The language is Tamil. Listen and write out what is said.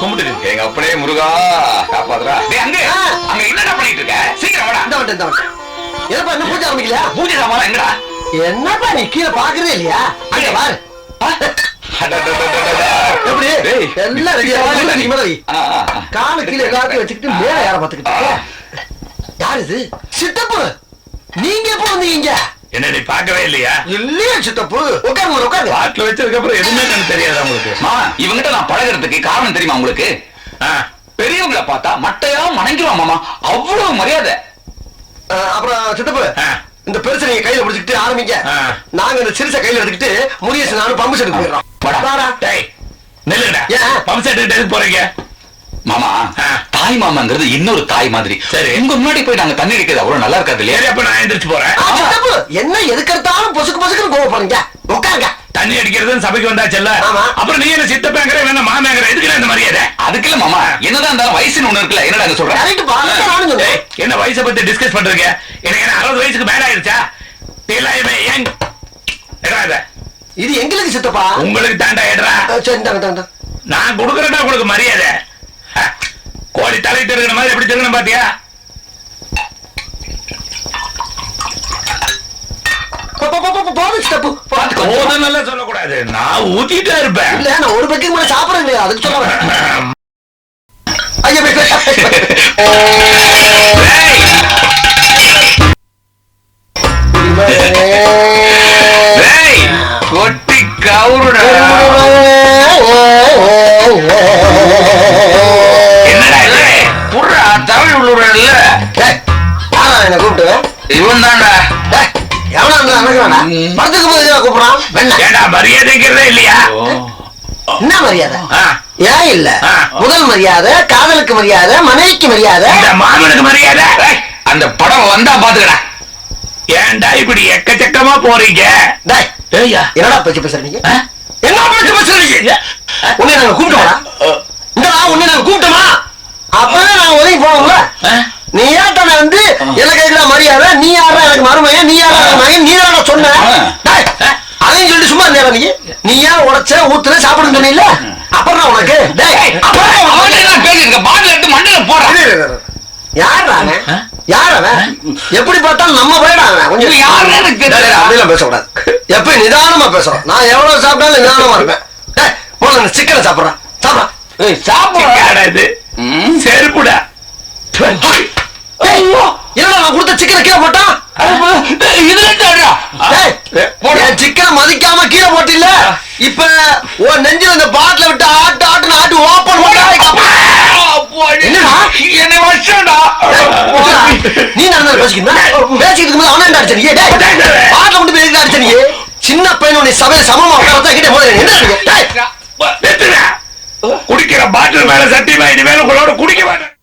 கும்பிட்டு எங்க அப்படியே முருகா காப்பாத்துறா டேய் அங்க. அங்க என்னடா பண்ணிட்டு இருக்க? சீக்கிரம் வாடா. இந்த வந்துட்டேன் இந்த வந்துட்டேன் என்னப்பா இன்னும் பூஜை ஆரம்பிக்கலையா? பூஜை சாமான் எங்கடா? என்னப்பா நீ கீழே பாக்குறே இல்லையா? அங்க பாரு. எப்படி? எல்லாம் ரெடியா நீங்க மேல. காலு கீழே எல்லாத்தையும் வச்சுக்கிட்டு மேல யார பாத்துக்கிட்டு? யார் இது? சித்தப்பு நீங்க எப்ப வந்தீங்க என்ன நீ பார்க்கவே இல்லையா? இல்லையா சித்தப்பு. உட்காருங்க உட்காருங்க. பாட்டில் வச்சதுக்கு அப்புறம் எதுவுமே கண்ணு தெரியாது உங்களுக்கு? மாமா இவங்கிட்ட நான் பழகுறதுக்கு காரணம் தெரியுமா உங்களுக்கு? பெரியவங்கள பார்த்தா மட்டையா மணங்கிருவான் மாமா அவ்வளவு மரியாதை. அப்புறம் சித்தப்பு. இந்த பெருசை நீங்க கையில பிடிச்சிக்கிட்டு ஆரம்பிங்க. நாங்க இந்த சிறுசை கையில எடுத்துக்கிட்டு முருகேசன் நானும் பம்பு செட்டு போயிடுறோம். நில்லுடா ஏன்? பம்ப் செட்டு போறீங்க? மாமா. தாய் மாமாங்கிறது இன்னொரு தாய் மாதிரி. சரி. உங்க முன்னாடி போய் நாங்க தண்ணி அடிக்கிறது அவ்வளவு நல்லா இருக்காது இல்லையா? சரி அப்ப நான் எந்திரிச்சு போறேன். என்ன எதுக்கு எடுத்தாலும் பொசுக்கு பொசுக்குன்னு கோவப்படுறீங்க உட்காருங்க. தண்ணி அடிக்கிறது சபைக்கு வந்தாச்சுல்ல? ஆமா. அப்புறம் நீ என்ன சித்தப்பேங்கிற வேணா மாமேங்கிற? எதுக்கு இந்த மரியாதை? அதுக்கு இல்ல மாமா. என்னதான் இருந்தாலும் வயசுன்னு ஒண்ணு இருக்குல்ல என்னடா அங்க சொல்ற? கரெக்ட் பா அதான் நானும் சொன்னேன் டேய், என்ன வயசை பத்தி டிஸ்கஸ் பண்றீங்க? எனக்கு என்ன அறுபது வயசுக்கு மேல ஆயிருச்சா? எல்லாமே ஏன்? இத. எங்களுக்கு சித்தப்பா. உங்களுக்கு தாண்டா ஏடுறா. நான் கொடுக்கறேன்டா உங்களுக்கு மரியாதை. கோழி தலை திருகிற மாதிரி எப்படி திருகணும் பாத்தியா சொல்லக்கூடாது நான் ஊத்திட்டே இருப்பேன் இல்ல நான் ஒரு பக்கெட் மேல சாப்பிடுறேன் இல்லையா அதுக்கு சொல்ல கொட்டி கவுருடா என்னை கூப்பிட்டு? இவன் தான்டா. படத்துக்கு போய் கூப்பிடுறான்? ஏடா இல்லையா? என்ன மரியாதை? ஏன் இல்ல. முதல் மரியாதை காதலுக்கு மரியாதை மனைவிக்கு மரியாதை. மாமனுக்கு மரியாதை? அந்த படம் வந்தா பாத்துக்கடா. ஏன்டா இப்படி எக்கச்சக்கமா போறீங்க? என்னடா பேச்சு பேசுறீங்க? என்ன பேச்சு பேசுறீங்க உன்னை நாங்க கூப்பிட்டோம்டா இந்தடா உன்னை நாங்க கூப்பிட்டோமா ஒதுங்கி போனோம்ல. ஆ? நீ ஏன்டா வந்து எனக்கு இருக்கிற மரியாதை நீ யாரா எனக்கு மருமையன் நீ யாரா எனக்கு மகன்? நீ தானடா சொன்ன அதையும் சொல்லிட்டு சும்மா இருந்தா நீ. நீ ஏன் உடைச்ச ஊத்துன சாப்பிடுன்னு சொன்னீல்ல? அப்புறம் நான் உனக்கு. டேய் அப்புறம் நான் அவன் உனக்கு- என்ன பேசிருக்க பாட்டில் எடுத்து மண்ணில போறான் இரு, இரு, இரு. யார்டா அவன்? ஆ? யார் அவன்? எப்படி பார்த்தாலும் நம்ம பையடா அவன். கொஞ்சம் யாருன்னு எனக்கு தெரியல. அப்படிலாம் பேசக்கூடாது. எப்பயும் நிதானமா பேசுறோம். நான் எவ்வளவு சாப்பிட்டாலும் நிதானமா இருப்பேன். இந்த சிக்கனை சாப்பிடுறேன். சாப்பிடா. செருப்புடா. ஐயோ. என்னடா நான் கொடுத்த சிக்கனை கீழே போட்டான் சிக்கனை மதிக்காம கீழே போட்டில்ல? இப்ப உன் நெஞ்சில இந்த பாட்டில விட்டு ஆட்டு ஆட்டு ஆட்டு ஓப்பன்? என்னை வச்சடா. நீ நடந்த பேசிக்கிட்டு பேசிக்கிட்டு இருக்கும்போது அவன் என்ன அடிச்ச நீ? பாட்டில மட்டும் போய் அடிச்ச நீ? சின்ன பையன் உன்னை சபையில சமமா உட்கார கிட்ட போது என்ன. குடிக்கிற பாட்டில் மேல சத்தியமா இனிமேல் உங்களோட குடிக்க மாட்டேன்.